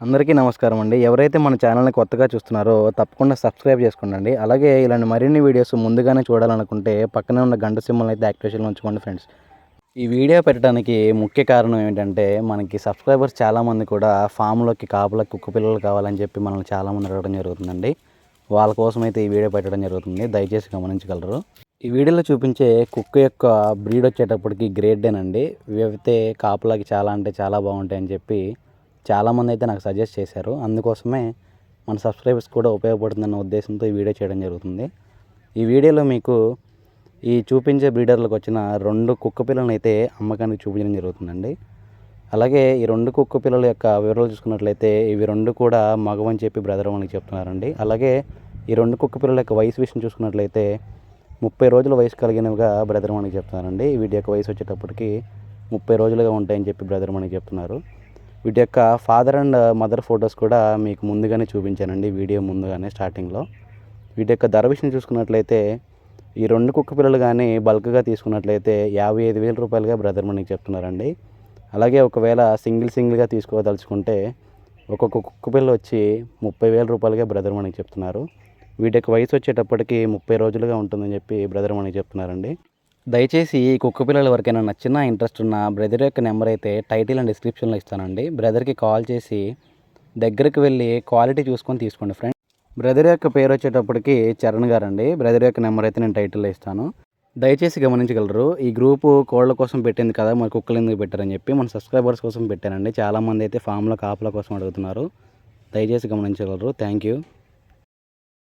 అందరికీ నమస్కారం అండి. ఎవరైతే మన ఛానల్ని కొత్తగా చూస్తున్నారో తప్పకుండా సబ్స్క్రైబ్ చేసుకోండి అలాగే ఇలాంటి మరిన్ని వీడియోస్ ముందుగానే చూడాలనుకుంటే పక్కనే ఉన్న గంట సింబల్ అయితే యాక్టివేషన్లో ఉంచుకోండి ఫ్రెండ్స్. ఈ వీడియో పెట్టడానికి ముఖ్య కారణం ఏంటంటే మనకి సబ్స్క్రైబర్స్ చాలామంది కూడా ఫామ్లోకి కాపులకి కుక్క పిల్లలు కావాలని చెప్పి మనల్ని చాలామంది అడగడం జరుగుతుందండి. వాళ్ళ కోసం అయితే ఈ వీడియో పెట్టడం జరుగుతుంది. దయచేసి గమనించగలరు. ఈ వీడియోలో చూపించే కుక్క యొక్క బ్రీడ్ వచ్చేటప్పటికి గ్రేట్ డేనండి ఇవి అయితే కాపులకి చాలా అంటే చాలా బాగుంటాయని చెప్పి చాలామంది అయితే నాకు సజెస్ట్ చేశారు. అందుకోసమే మన సబ్స్క్రైబర్స్ కూడా ఉపయోగపడుతుందన్న ఉద్దేశంతో ఈ వీడియో చేయడం జరుగుతుంది. ఈ వీడియోలో మీకు ఈ చూపించే బ్రీడర్లకు వచ్చిన రెండు కుక్క పిల్లలను అయితే అమ్మకానికి చూపించడం జరుగుతుందండి. అలాగే ఈ రెండు కుక్క పిల్లల యొక్క వివరాలు చూసుకున్నట్లయితే ఇవి రెండు కూడా మగవని చెప్పి బ్రదర్ వాళ్ళకి చెప్తున్నారండి. అలాగే ఈ రెండు కుక్క పిల్లల యొక్క వయసు విషయం చూసుకున్నట్లయితే ముప్పై రోజుల వయసు కలిగినవిగా బ్రదర్ మనకి చెప్తున్నారండి. వీటి యొక్క వయసు వచ్చేటప్పటికి ముప్పై రోజులుగా ఉంటాయని చెప్పి బ్రదర్ మనకి చెప్తున్నారు. వీటి యొక్క ఫాదర్ అండ్ మదర్ ఫొటోస్ కూడా మీకు ముందుగానే చూపించానండి వీడియో ముందుగానే స్టార్టింగ్లో వీటి యొక్క ధర విషయం చూసుకున్నట్లయితే ఈ రెండు కుక్క పిల్లలు కానీ బల్క్గా తీసుకున్నట్లయితే యాభై ఐదు వేల రూపాయలుగా బ్రదర్ మనకి చెప్తున్నారండి. అలాగే ఒకవేళ సింగిల్ సింగిల్గా తీసుకోదలుచుకుంటే ఒక్కొక్క కుక్క పిల్ల వచ్చి ముప్పై వేల రూపాయలుగా బ్రదర్ మనకి చెప్తున్నారు. వీటి యొక్క వయసు వచ్చేటప్పటికి ముప్పై రోజులుగా ఉంటుందని చెప్పి బ్రదర్ మనకి చెప్తున్నారండి. దయచేసి ఈ కుక్క పిల్లల ఎవరికైనా నచ్చిన ఇంట్రెస్ట్ ఉన్న బ్రదర్ యొక్క నెంబర్ అయితే టైటిల్ అండ్ డిస్క్రిప్షన్లో ఇస్తానండి. బ్రదర్కి కాల్ చేసి దగ్గరికి వెళ్ళి క్వాలిటీ చూసుకొని తీసుకోండి ఫ్రెండ్. బ్రదర్ యొక్క పేరు వచ్చేటప్పటికి చరణ్ గారు అండి బ్రదర్ యొక్క నెంబర్ అయితే నేను టైటిల్లో ఇస్తాను. దయచేసి గమనించగలరు ఈ గ్రూపు కోళ్ళ కోసం పెట్టింది కదా మరి కుక్కలు ఎందుకు పెట్టారని చెప్పి మన సబ్స్క్రైబర్స్ కోసం పెట్టానండి. చాలామంది అయితే ఫామ్లో కాపుల కోసం అడుగుతున్నారు. దయచేసి గమనించగలరు. Thank you.